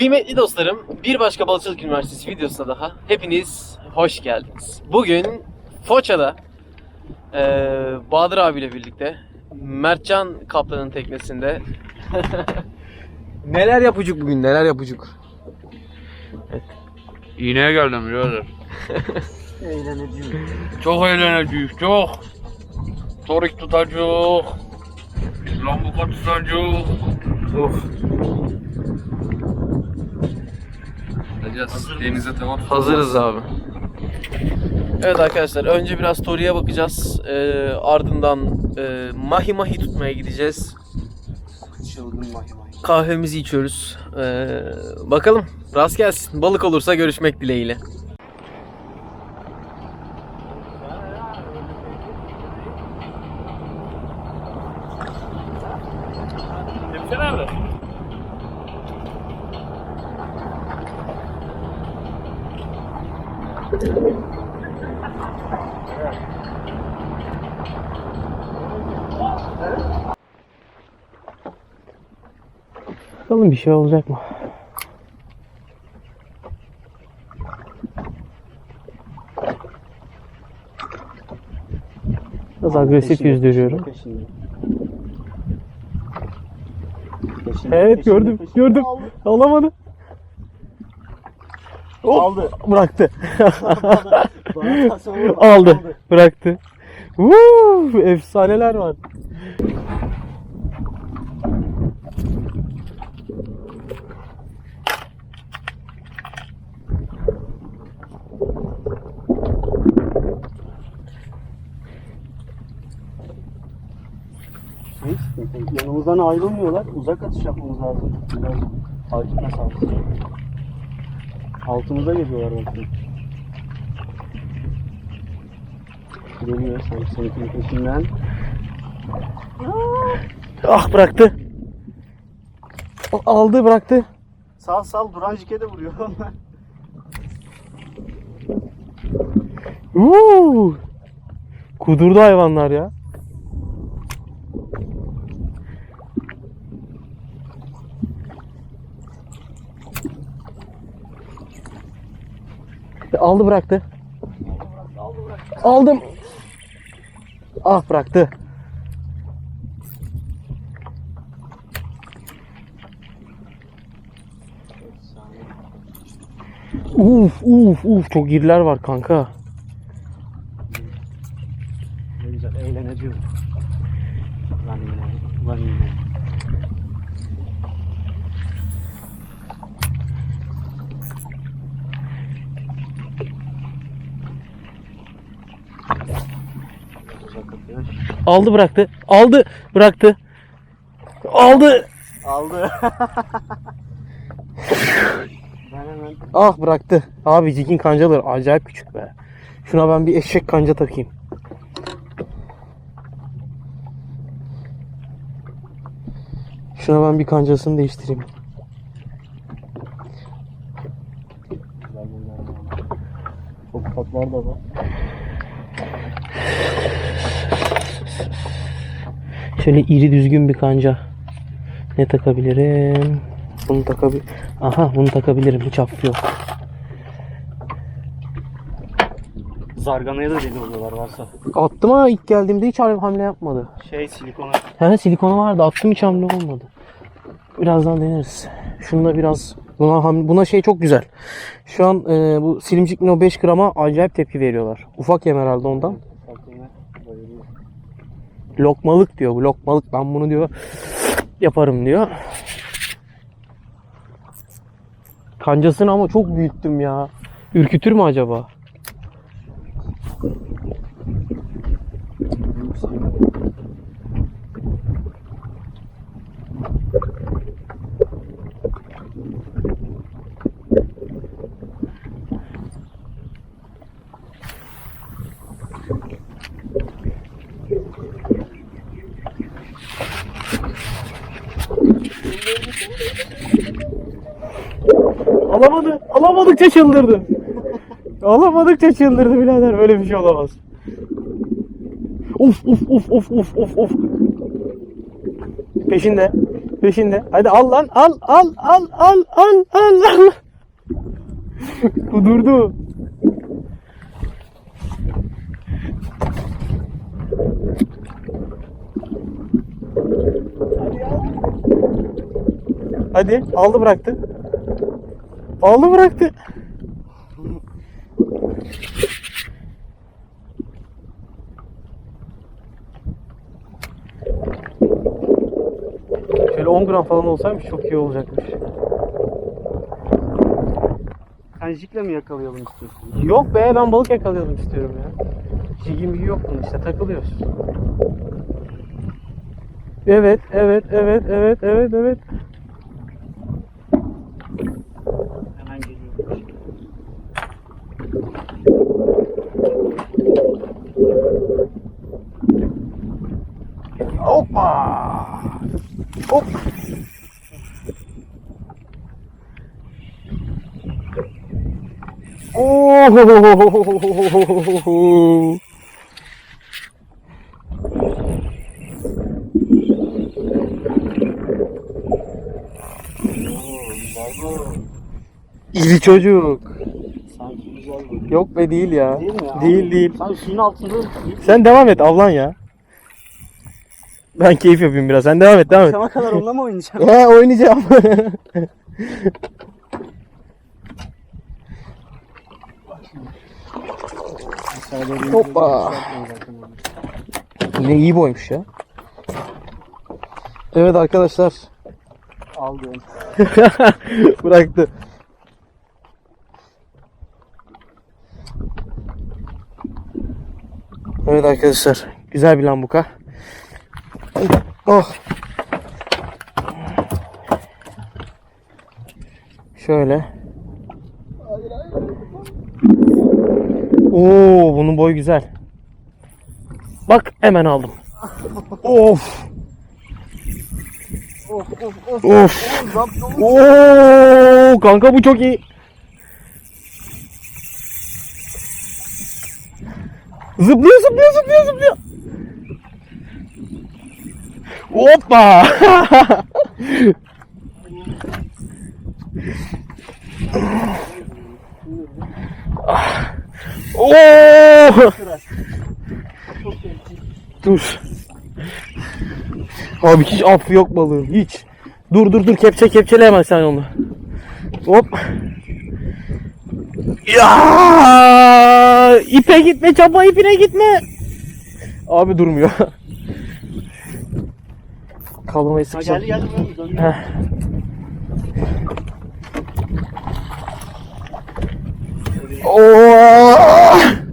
Kıymetli dostlarım, bir başka Balıkçılık Üniversitesi videosuna daha hepiniz hoş geldiniz. Bugün Foça'da eee Bahadır abiyle birlikte Mertcan Kaplan'ın teknesinde neler yapıcık bugün neler yapıcık. İğneye geldim birader. Eğleneceğim. Çok eğleneceğiz, çok. Torik tutacak. Lambuka tutacak. Of. Hadi denize tamam. Hazırız abi. Evet arkadaşlar önce biraz story'e bakacağız. Eee, ardından eee, mahi mahi tutmaya gideceğiz. Çılgın mahi mahi. Kahvemizi içiyoruz. Eee, bakalım rast gelsin. Balık olursa görüşmek dileğiyle. Bakalım bir şey olacak mı? Biraz agresif Peşinde, yüzdürüyorum. peşinde, peşinde. Evet Peşinde, gördüm peşinde. gördüm. Aldı. Alamadı. Hop, Aldı. Bıraktı. Aldı. Bıraktı. Woo, efsaneler var. Yanımızdan ayrılmıyorlar. Uzak atış yapmamız lazım. Biraz hakime sağlık. Altımıza geliyorlar bakın. Geliyor sen seninkinin peşinden. Ah bıraktı. Aldı bıraktı. Sal sal duran jike de vuruyor. Woo. Kudurdu hayvanlar ya. Aldı bıraktı. Aldım. Ah bıraktı. Uf uf uf çok iriler var kanka. ne güzel eğleneceğim. Ulan yine. Ulan yine. Uzak atış. Aldı bıraktı. Aldı bıraktı. Aldı. Aldı. Ah bıraktı. Abi cikin kancaları acayip küçük be. Şuna ben bir eşek kanca takayım. Şuna ben bir kancasını değiştireyim. Çok tatlar da var. Şöyle iri düzgün bir kanca. Ne takabilirim? Bunu takabilir. Aha bunu takabilirim. Hiç affı yok. Zarganaya da deli oluyorlar varsa. Attım ama ilk geldiğimde hiç hamle yapmadı. Şey silikona. He silikonu vardı. Attım hiç hamle olmadı. Birazdan deneriz. Şunda biraz buna buna şey çok güzel. Şu an e, bu silimcik mino 5 grama acayip tepki veriyorlar. Ufak yem herhalde ondan. Lokmalık diyor bu lokmalık. Ben bunu diyor yaparım diyor. Kancasını ama çok büyüttüm ya. Ürkütür mü acaba? Alamadı. Alamadıkça çıldırdı. Alamadıkça çıldırdı birader. Böyle bir şey olamaz. Of of of of of of of. Peşinde. Peşinde. Hadi al lan. Al al al al al al al. Bu durdu. Hadi aldı bıraktı. Aldı bıraktı. Şöyle 10 gram falan olsaymış çok iyi olacakmış. Sen jikle mi yakalayalım istiyorsun? Yok be ben balık yakalayalım istiyorum ya. Jigi migi yok bunun işte takılıyoruz. Evet, evet, evet, evet, evet, evet. Hoppa! Hop! Oh! İri çocuk. Sanki güzel. Yok be değil ya. Değil mi ya? Değil değil. Sen suyun altında Sen devam et avlan ya. Ben keyif yapayım biraz. Sen devam et devam et. akşama kadar onunla mı oynayacaksın? He oynayacağım. Hoppa. ne iyi boymuş ya. Evet arkadaşlar. Aldım. Bıraktı. Evet arkadaşlar. Güzel bir lambuka. Oh. Şöyle. Oo, bunun boyu güzel. Bak hemen aldım. of. Of of of. Of. Oo, kanka bu çok iyi. Zıplıyor zıplıyor zıplıyor zıplıyor. Hoppa. Oo. Dur. Abi hiç affı yok balığın hiç. Dur dur dur kepçe kepçele hemen sen onu. Hop. Ya ipe gitme çapa ipine gitme. Abi durmuyor. Kaldırmayı Ha sıkacağım. geldi geldi. geldi. Heh. Oo!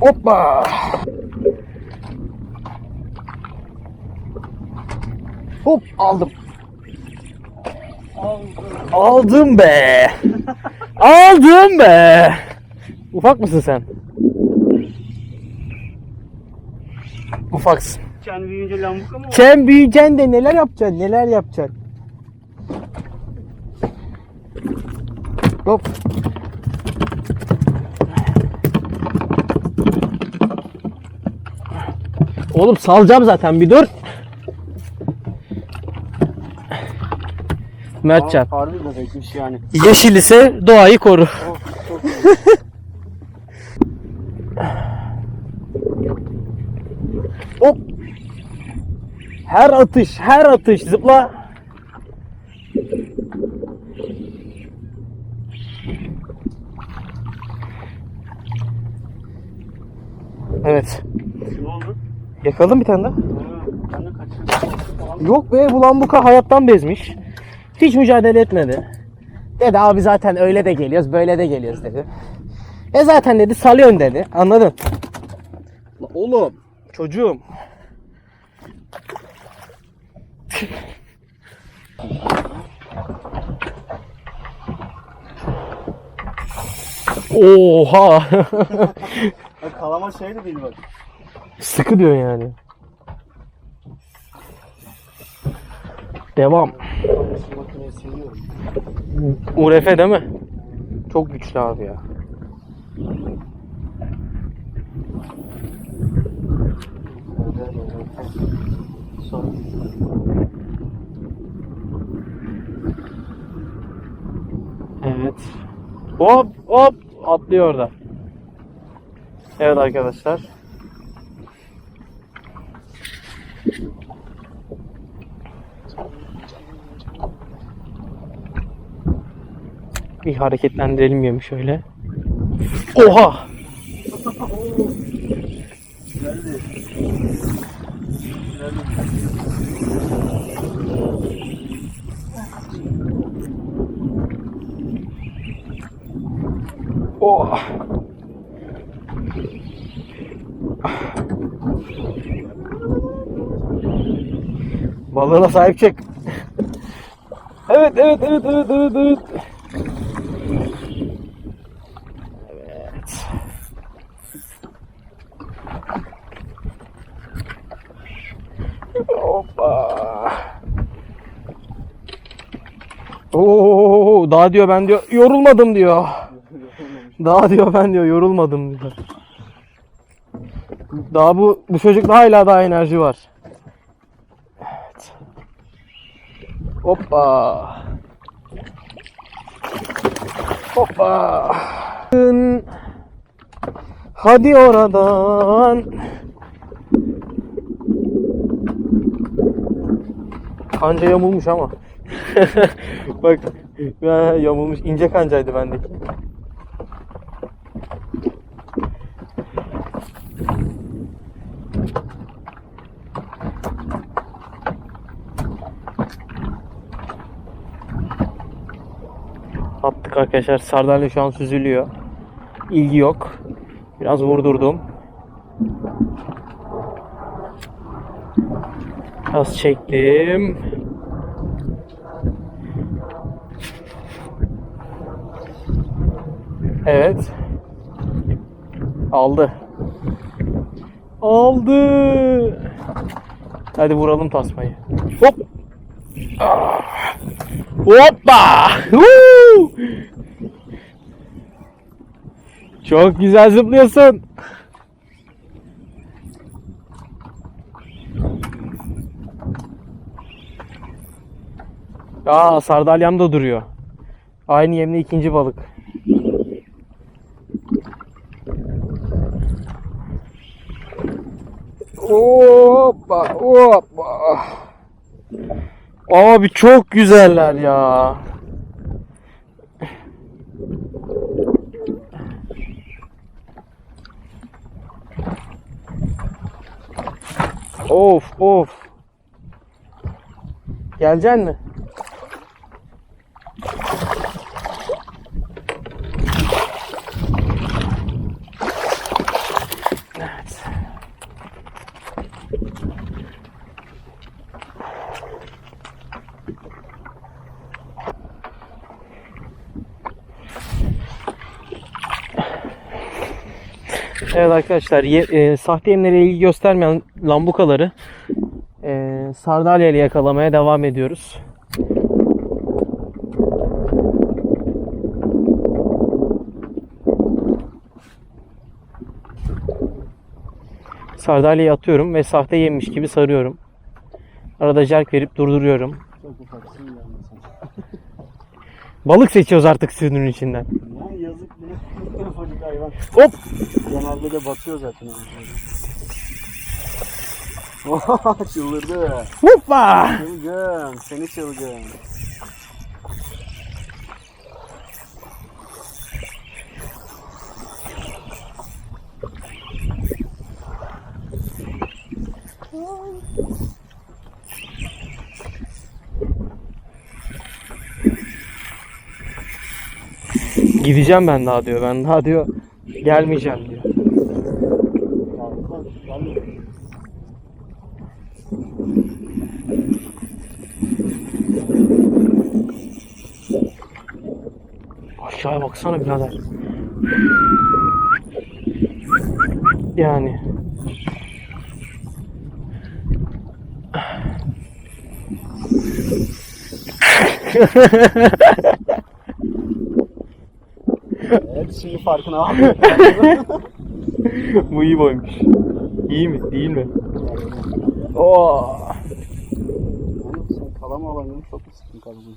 Hoppa! Hop aldım. Aldım be. Aldım be. Ufak mısın sen? Ufaksın. Kendi büyüyünce lambuka mı? Sen büyüyeceksin de neler yapacaksın? Neler yapacaksın? Hop. Oğlum salacağım zaten bir dur. Mertcan. Aa, Harbi bebekmiş yani. Yeşil ise doğayı koru. Oh, çok. Her atış, her atış zıpla. Evet. ne oldu? Yakaladım bir tane daha. Yok be bu lambuka hayattan bezmiş. Hiç mücadele etmedi. Dedi abi zaten öyle de geliyoruz böyle de geliyoruz dedi. E zaten dedi salıyorsun dedi. Anladın? La oğlum çocuğum. Oha. Ha, kalama şey de değil bak. Sıkı diyor yani. Devam. URF değil mi? Çok güçlü abi ya. Evet. Hop hop atlıyor orada. Evet arkadaşlar. Bir hareketlendirelim yemi şöyle. Oha! Geldi. Oh! Balığına sahip çık. Evet, evet, evet, evet, evet, evet. Hoppa. Oo, daha diyor ben diyor yorulmadım diyor. Daha diyor ben diyor yorulmadım diyor. Daha bu bu çocukta hala daha enerji var. Evet. Hoppa. Hoppa. Hadi oradan. Kanca yamulmuş ama. Bak yamulmuş ince kancaydı bendeki. Attık arkadaşlar. Sardalya şu an süzülüyor. İlgi yok. Biraz vurdurdum. Biraz çektim. Evet. Aldı. Aldı. Hadi vuralım tasmayı. Hop. Ah. Hoppa! Huu! Çok güzel zıplıyorsun. Aa, sardalyam da duruyor. Aynı yemle ikinci balık. Hoppa, hoppa. Abi çok güzeller ya. Of of. Geleceksin mi? Evet. Evet arkadaşlar ye, e, sahte yemlere ilgi göstermeyen lambukaları e, sardalya ile yakalamaya devam ediyoruz. Sardalyayı atıyorum ve sahte yemiş gibi sarıyorum. Arada jerk verip durduruyorum. Balık seçiyoruz artık suyunun içinden. Ya yazık ne? Ufacık hayvan. Hop! Genelde de batıyor zaten. Çıldırdı. Hoppa! Çılgın. Seni çılgın. Gideceğim ben daha diyor. Ben daha diyor gelmeyeceğim diyor. Aşağıya baksana birader. Yani. Evet şimdi farkına vardım. Bu iyi boymuş. İyi mi? Değil mi? Oo. Oğlum sen kalama alanını çok mu sıktın?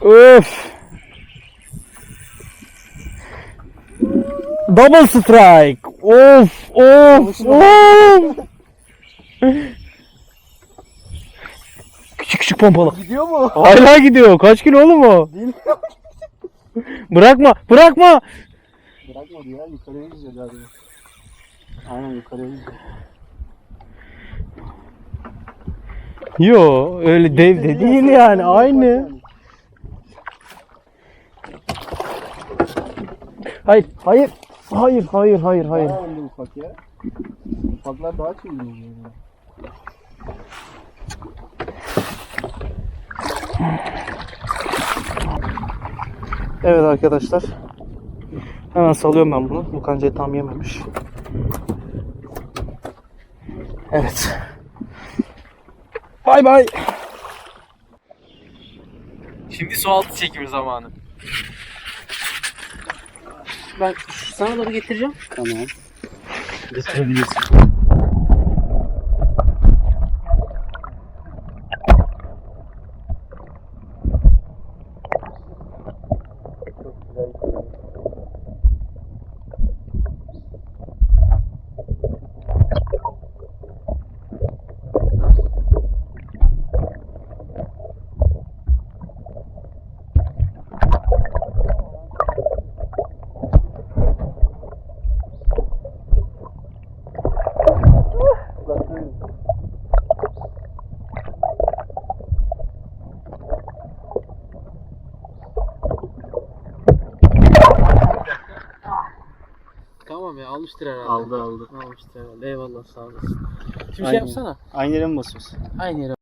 Öf. Double strike. Of of of. Küçük küçük pompalı. Gidiyor mu? Hala gidiyor. Kaç kilo oğlum o? Bilmiyorum. Bırakma. Bırakma. Bırakmadı ya yukarıya gidiyor galiba. Aynen yukarıya gidiyor. Yo öyle dev de değil yani aynı. Hayır hayır. Hayır hayır hayır hayır. Bayağı ufak ya. Ufaklar daha çılgın oluyor. Evet arkadaşlar. Hemen salıyorum ben bunu. Bu kancayı tam yememiş. Evet. Bay bay. Şimdi su altı çekimi zamanı. Ben sana doğru getireceğim. Tamam. Getirebilirsin. Tamam ya almıştır herhalde. Aldı aldı. Almıştır herhalde. Eyvallah sağ olasın. Şimdi şey Aynen. yapsana. Aynı yere mi basıyorsun? Aynı yere